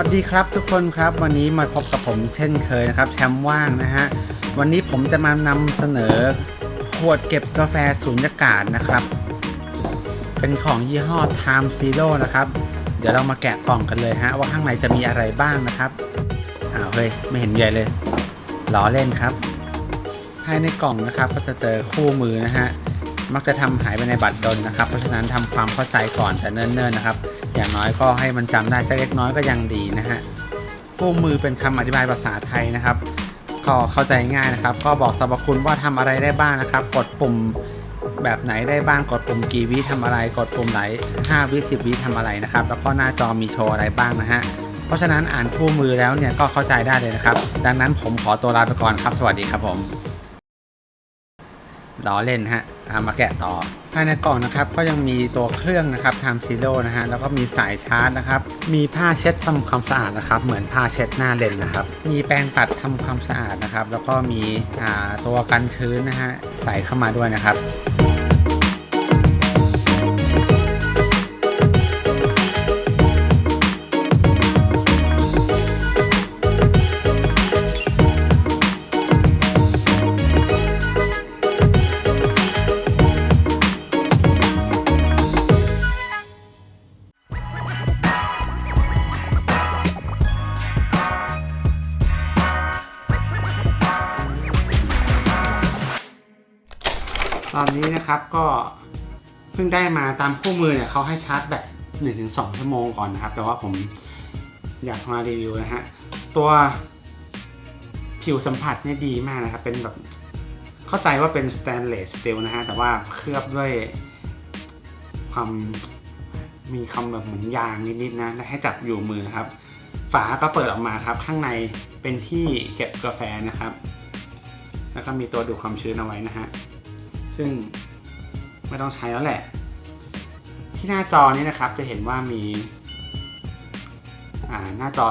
วัสดีครับทุกคนครับ วันนี้มาพบกับผมเช่นเคยนะครับ แชมป์ว่างนะฮะ วันนี้ผมจะมานำเสนอ ขวดเก็บกาแฟสูญญากาศนะครับ เป็นของยี่ห้อ Time Zero นะครับ เดี๋ยวเรามาแกะกล่องกันเลยฮะ ว่าข้างในจะมีอะไรบ้างนะครับอ้าวเฮ้ย ไม่เห็นใหญ่เลยล้อเล่นครับ ภายในกล่องนะครับ ก็จะเจอคู่มือนะฮะมักจะทำหายไปในบัตรดลนะครับ เพราะฉะนั้นทำความเข้าใจก่อนแต่เนิ่นๆนะครับ อย่างน้อยก็ให้มันจำได้สักเล็กน้อยก็ยังดีนะฮะคู่มือเป็นคำอธิบายภาษาไทยนะครับก็เข้าใจง่ายนะครับ ก็บอกสรรพคุณว่าทำอะไรได้บ้างนะครับ กดปุ่มแบบไหนได้บ้างกดปุ่มกี่วิทำอะไร กดปุ่มไหน5วิ10วิทำอะไรนะครับ แล้วก็หน้าจอมีโชว์อะไรบ้างนะฮะเพราะฉะนั้นอ่านคู่มือแล้วเนี่ยก็เข้าใจได้เลยนะครับ ดังนั้นผมขอตัวลาไปก่อนครับ สวัสดีครับผม ล้อเล่นฮะเอามาแกะต่อ ภายในกล่องนะครับก็ยังมีตัวเครื่องนะครับไทม์ซีโร่นะฮะแล้วก็มีสายชาร์จนะครับ มีผ้าเช็ดทำความสะอาดนะครับ เหมือนผ้าเช็ดหน้าเลนนะครับ มีแปรงปัดทำความสะอาดนะครับ แล้วก็มีตัวกันชื้นนะฮะใส่เข้ามาด้วยนะครับ ตอนนี้นะครับก็เพิ่งได้มาตามคู่มือเนี่ยเขาให้ชาร์จแบต1-2ชั่วโมงก่อนนะครับ แต่ว่าผมอยากมารีวิวนะฮะตัวผิวสัมผัสเนี่ยดีมากนะครับ เป็นแบบเข้าใจว่าเป็นสแตนเลสสตีลนะฮะ แต่ว่าเคลือบด้วยความมีคำแบบเหมือนยางนิดๆนะ และให้จับอยู่มือครับ ฝาก็เปิดออกมาครับ ข้างในเป็นที่เก็บกาแฟนะครับ แล้วก็มีตัวดูดความชื้นเอาไว้นะฮะ ซึ่งไม่ต้องใช้แล้วแหละ ที่หน้าจอนี้นะครับจะเห็นว่ามีหน้าจอ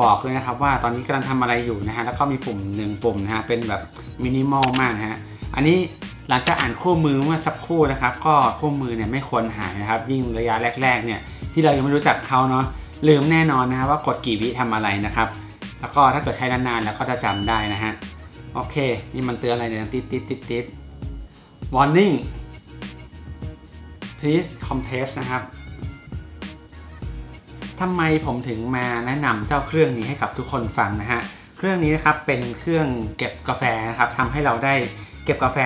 บอกเลยนะครับ ว่าตอนนี้กำลังทำอะไรอยู่นะฮะแล้วก็มีปุ่มหนึ่งปุ่มนะฮะเป็นแบบมินิมอลมากนะฮะอันนี้หลังจากอ่านคู่มือเมื่อสักครู่นะครับ ก็คู่มือเนี่ยไม่ควรหายนะครับ ยิ่งระยะแรก ๆ เนี่ยที่เรายังไม่รู้จักเขาเนาะลืมแน่นอนนะฮะว่ากดกี่วิทำอะไรนะครับ แล้วก็ถ้าเกิดใช้นานๆแล้วก็จะจำได้นะฮะโอเค นี่มันเตือนอะไรเนี่ยติดติดติดติด warning please compress นะครับทำไมผมถึงมาแนะนำเจ้าเครื่องนี้ให้กับทุกคนฟังนะฮะ เครื่องนี้นะครับเป็นเครื่องเก็บกาแฟนะครับทำให้เราได้เก็บกาแฟ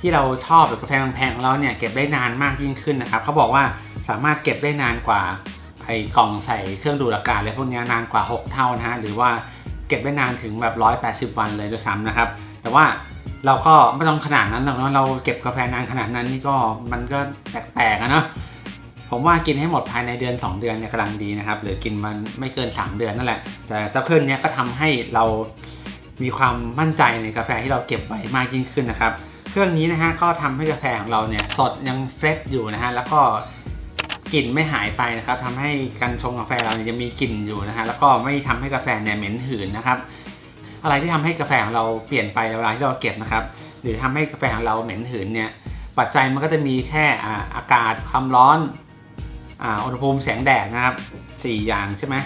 ที่เราชอบหรือกาแฟแพงๆของเราเนี่ยเก็บได้นานมากยิ่งขึ้นนะครับเขาบอกว่าสามารถเก็บได้นานกว่าไอ้กล่องใส่เครื่องดูดอากาศอะไรพวกนี้นานกว่า 6 เท่านะฮะหรือว่าเก็บได้นานถึงแบบ180 วันเลยด้วยซ้ำนะครับ แต่ว่า เราก็ไม่ต้องขนาดนั้นหรอกเนาะเราเก็บกาแฟนานขนาดนั้นนี่ก็มันก็แปลกๆอะเนาะผมว่ากินให้หมดภายในเดือน 2 เดือนเนี่ยกำลังดีนะครับ หรือกินมันไม่เกิน 3 เดือนนั่นแหละ แต่เจ้าเครื่องเนี้ยก็ทำให้เรามีความมั่นใจในกาแฟที่เราเก็บไว้มากยิ่งขึ้นนะครับ เครื่องนี้นะฮะก็ทำให้กาแฟของเราเนี่ยสดยังเฟรชอยู่นะฮะแล้วก็กลิ่นไม่หายไปนะครับทำให้การชงกาแฟเราเนี่ยยังมีกลิ่นอยู่นะฮะแล้วก็ไม่ทำให้กาแฟเนี่ยเหม็นหืนนะครับ อะไรที่ทำให้กาแฟของเราเปลี่ยนไปเวลาที่เราเก็บนะครับ หรือทำให้กาแฟของเราเหม็นหืนเนี่ยปัจจัยมันก็จะมีแค่อากาศความร้อนอุณหภูมิแสงแดดนะครับสี่อย่างใช่ไหม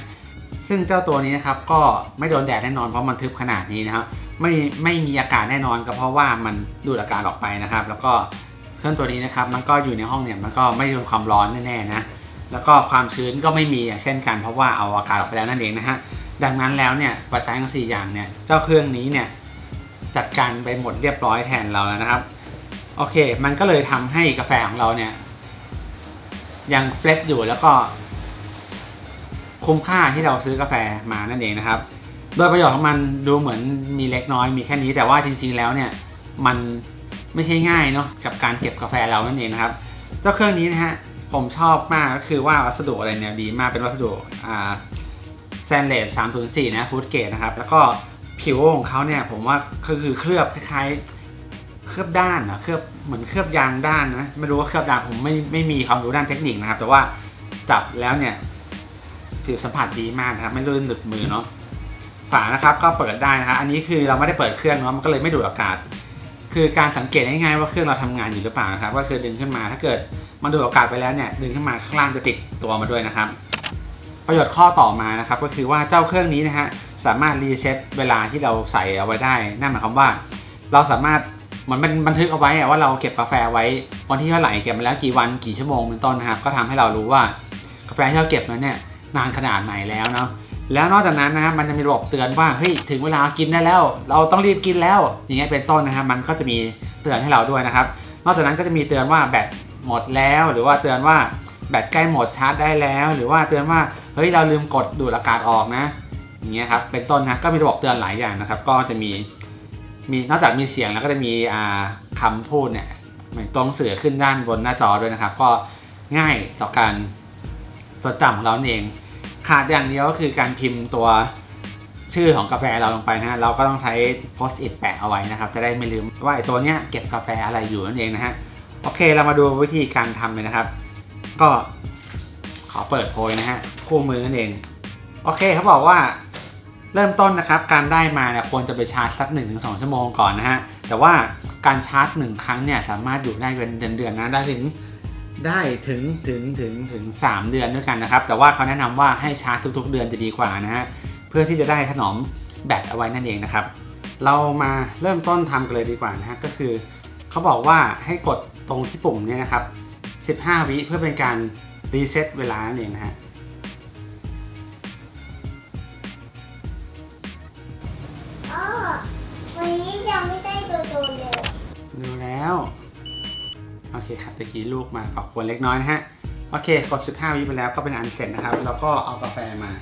ซึ่งเจ้าตัวนี้นะครับก็ไม่โดนแดดแน่นอนเพราะมันทึบขนาดนี้นะครับไม่ไม่มีอากาศแน่นอนก็เพราะว่ามันดูดอากาศออกไปนะครับ แล้วก็เครื่องตัวนี้นะครับมันก็อยู่ในห้องเนี่ยมันก็ไม่โดนความร้อนแน่ๆนะแล้วก็ความชื้นก็ไม่มีเช่นกันเพราะว่าเอาอากาศออกไปแล้วนั่นเองนะฮะ ดังนั้นแล้วเนี่ยปัจจัยทั้งสี่อย่างเนี่ยเจ้าเครื่องนี้เนี่ยจัดการไปหมดเรียบร้อยแทนเราแล้วนะครับโอเค มันก็เลยทำให้กาแฟของเราเนี่ยยังเฟรชอยู่แล้วก็คุ้มค่าที่เราซื้อกาแฟมานั่นเองนะครับ โดยประโยชน์ของมันดูเหมือนมีเล็กน้อยมีแค่นี้แต่ว่าจริงๆแล้วเนี่ยมันไม่ใช่ง่ายเนาะกับการเก็บกาแฟเรานั่นเองนะครับ เจ้าเครื่องนี้นะฮะผมชอบมากก็คือว่าวัสดุอะไรเนี่ยดีมากเป็นวัสดุอ่า แซนเลส304 นะฟูดเกตนะครับ แล้วก็ผิวของเขาเนี่ยผมว่าก็คือเคลือบคล้ายๆเคลือบด้านนะเคลือบเหมือนเคลือบยางด้านนะ ไม่รู้ว่าเคลือบด้านผมไม่ไม่มีความรู้ด้านเทคนิคนะครับ แต่ว่าจับแล้วเนี่ยผิวสัมผัสดีมากนะครับ ไม่ลื่นหลุดมือเนาะฝานะครับก็เปิดได้นะครับอันนี้คือเราไม่ได้เปิดเครื่องเนาะมันก็เลยไม่ดูดอากาศ คือการสังเกตง่ายๆว่าเครื่องเราทำงานอยู่หรือเปล่านะครับ ก็คือดึงขึ้นมาถ้าเกิดมันดูดอากาศไปแล้วเนี่ยดึงขึ้นมาข้างล่างจะติดตัวมาด้วยนะครับ ประโยชน์ข้อต่อมานะครับก็คือว่าเจ้าเครื่องนี้นะฮะสามารถรีเซ็ตเวลาที่เราใส่เอาไว้ได้นั่นหมายความว่า เราสามารถเหมือนมันบันทึกเอาไว้ว่าเราเก็บกาแฟไว้วันที่เท่าไหร่เก็บมาแล้วกี่วันกี่ชั่วโมงเป็นต้นนะครับก็ทำให้เรารู้ว่ากาแฟที่เราเก็บนั้นเนี่ยนานขนาดไหนแล้วเนาะแล้วนอกจากนั้นนะครับมันจะมีระบบเตือนว่าเฮ้ยถึงเวลากินได้แล้ว เราต้องรีบกินแล้ว อย่างเงี้ยเป็นต้นนะครับมันก็จะมีเตือนให้เราด้วยนะครับ นอกจากนั้นก็จะมีเตือนว่าแบตหมดแล้ว หรือว่าเตือนว่าแบตใกล้หมดชาร์จได้แล้ว หรือว่าเตือนว่า ฮ้ยเราลืมกดดูดอากาศออกนะอย่างเงี้ยครับเป็นต้นนะก็มีระบบเตือนหลายอย่างนะครับ ก็จะมีมีนอกจากมีเสียงแล้วก็จะมีอ่าคำพูดเนี่ยเหมือนตัวหนังสือขึ้นด้านบนหน้าจอด้วยนะครับ ก็ง่ายต่อการจดจำของเราเอง ขาดอย่างเดียวก็คือการพิมพ์ตัวชื่อของกาแฟเราลงไปนะฮะเราก็ต้องใช้ post it แปะเอาไว้นะครับ จะได้ไม่ลืมว่าไอ้ตัวเนี้ยเก็บกาแฟอะไรอยู่นั่นเองนะฮะโอเคเรามาดูวิธีการทำเลยนะครับ ก็ ขอเปิดโพยนะฮะคู่มือนั่นเอง โอเคเขาบอกว่าเริ่มต้นนะครับการได้มาเนี่ยควรจะไปชาร์จสัก1-2 ชั่วโมงก่อนนะฮะแต่ว่าการชาร์จ 1 ครั้งเนี่ยสามารถอยู่ได้เป็นเดือนๆนะได้ถึงได้ถึงถึงถึงถึง 3 เดือนด้วยกันนะครับ แต่ว่าเขาแนะนำว่าให้ชาร์จทุก ๆ เดือนจะดีกว่านะฮะเพื่อที่จะได้ถนอมแบตเอาไว้นั่นเองนะครับ เรามาเริ่มต้นทำกันเลยดีกว่านะฮะก็คือเขาบอกว่าให้กดตรงที่ปุ่มเนี้นะครับ 15 วิเพื่อเป็นการ รีเซ็ตเวลานั่นเองนะฮะอ๋อวันนี้ยังไม่ได้ตัวโตเลยดูแล้ว โอเคครับตะกี้ลูกมาขอบควรเล็กน้อยนะฮะ โอเค กด 15 วิไปแล้วก็เป็นอันเสร็จนะครับ แล้วก็เอากาแฟมา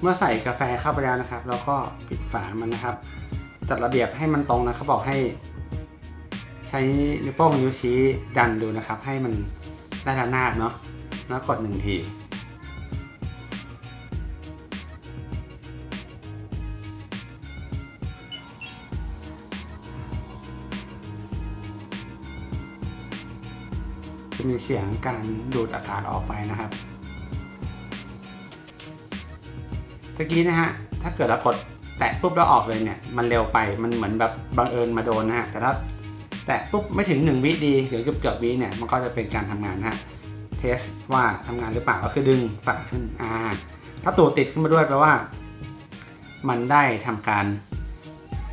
เมื่อใส่กาแฟเข้าไปแล้วนะครับ แล้วก็ปิดฝามันนะครับ จัดระเบียบให้มันตรงนะเขาบอกให้ ใช้นิ้วโป้งนิ้วชี้ดันดูนะครับ ให้มันได้ระนาบเนาะแล้วกดหนึ่งที จะมีเสียงการดูดอากาศออกไปนะครับตะกี้นะฮะ ถ้าเกิดเรากดแตะปุ๊บแล้วออกเลยเนี่ย มันเร็วไป มันเหมือนแบบบังเอิญมาโดนนะฮะ แต่ถ้า แตะปุ๊บไม่ถึง 1 วิดีหรือเกือบเกือบวิเนี่ยมันก็จะเป็นการทำงานนะฮะเทสว่าทำงานหรือเปล่าก็คือดึงฝาขึ้นอ่าถ้าตูดติดขึ้นมาด้วยแปลว่า มันได้ทำการ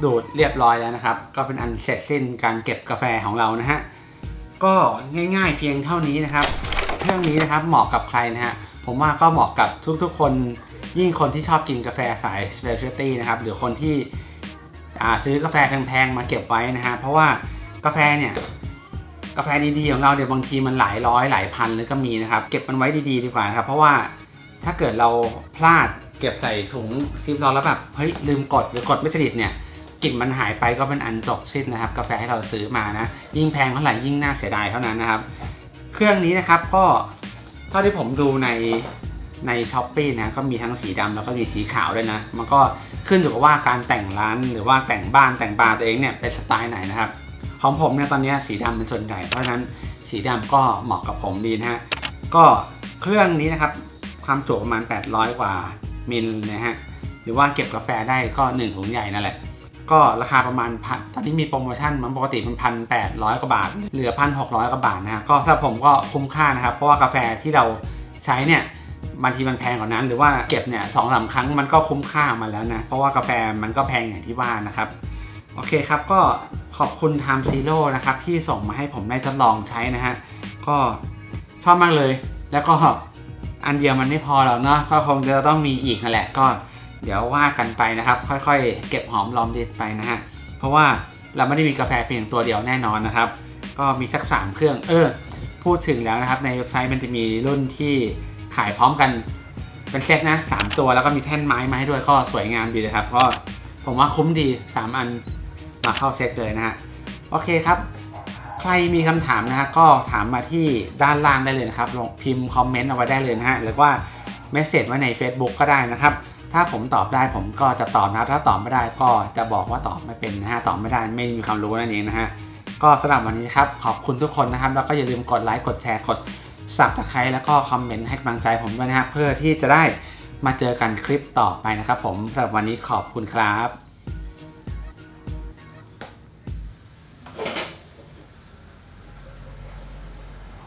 ดูดเรียบร้อยแล้วนะครับ ก็เป็นอันเสร็จสิ้นการเก็บกาแฟของเรานะฮะก็ง่ายๆเพียงเท่านี้นะครับเครื่องนี้นะครับเหมาะกับใครนะฮะผมว่าก็เหมาะกับทุกๆ คนยิ่งคนที่ชอบกินกาแฟสาย specialty นะครับหรือคนที่ซื้อกาแฟแพงๆมาเก็บไว้นะฮะเพราะว่า กาแฟเนี่ยกาแฟดีๆของเราเนี่ยบางทีมันหลายร้อยหลายพันเลยก็มีนะครับ เก็บมันไว้ดีๆดีกว่าครับเพราะว่าถ้าเกิดเราพลาดเก็บใส่ถุงซิปล็อกแล้วแบบเฮ้ยลืมกดหรือกดไม่สนิทเนี่ยกลิ่นมันหายไปก็เป็นอันจบสิ้นนะครับ กาแฟที่เราซื้อมานะ ยิ่งแพงเท่าไหร่ยิ่งน่าเสียดายเท่านั้นนะครับ เครื่องนี้นะครับก็เท่าที่ผมดูในในช้อปปี้นะก็มีทั้งสีดำแล้วก็มีสีขาวด้วยนะ มันก็ขึ้นอยู่กับว่าการแต่งร้านหรือว่าแต่งบ้านแต่งบาร์ตัวเองเนี่ยเป็นสไตล์ไหนนะครับ ของผมเนี่ยตอนนี้สีดำเป็นส่วนใหญ่เพราะฉะนั้นสีดำก็เหมาะกับผมดีนะฮะก็เครื่องนี้นะครับความจุประมาณ 800 กว่ามิลนะฮะหรือว่าเก็บกาแฟได้ก็หนึ่งถุงใหญ่นั่นแหละ ก็ราคาประมาณพันตอนนี้มีโปรโมชั่นมันปกติมันพันแปดร้อยกว่าบาท เหลือพันหกร้อยกว่าบาทนะฮะก็สำหรับผมก็คุ้มค่านะครับ เพราะว่ากาแฟที่เราใช้เนี่ยบางทีมันแพงกว่านั้น หรือว่าเก็บเนี่ยสองสามครั้งมันก็คุ้มค่ามาแล้วนะ เพราะว่ากาแฟมันก็แพงอย่างที่ว่านะครับ โอเคครับก็ ขอบคุณ Time Zero นะครับ ที่ส่งมาให้ผมได้ทดลองใช้นะฮะ ก็ชอบมากเลย แล้วก็อันเดียวมันไม่พอแล้วเนาะก็คงจะต้องมีอีกนั่นแหละก็เดี๋ยวว่ากันไปนะครับ ค่อยๆ เก็บหอมรอมริบไปนะฮะ เพราะว่าเราไม่ได้มีกาแฟเพียงตัวเดียวแน่นอนนะครับ ก็มีสักสามเครื่องเออพูดถึงแล้วนะครับ ในเว็บไซต์มันจะมีรุ่นที่ขายพร้อมกันเป็นเซตนะสามตัวแล้วก็มีแท่นไม้มาให้ด้วยก็สวยงามดีเลยครับก็ผมว่าคุ้มดีสามอัน มาเข้าเซตเลยนะฮะโอเคครับ ใครมีคำถามนะฮะก็ถามมาที่ด้านล่างได้เลยนะครับลงพิมพ์คอมเมนต์เอาไว้ได้เลยนะฮะหรือว่าเมสเซจไว้ใน Facebook ก็ได้นะครับ ถ้าผมตอบได้ผมก็จะตอบนะถ้าตอบไม่ได้ก็จะบอกว่าตอบไม่เป็นนะฮะตอบไม่ได้ไม่มีความรู้นั่นเองนะฮะก็สำหรับวันนี้ครับขอบคุณทุกคนนะครับ แล้วก็อย่าลืมกดไลค์กดแชร์กด subscribe แล้วก็คอมเมนต์ให้กำลังใจผมด้วยนะครับเพื่อที่จะได้มาเจอกันคลิปต่อไปนะครับผมสำหรับวันนี้ขอบคุณครับ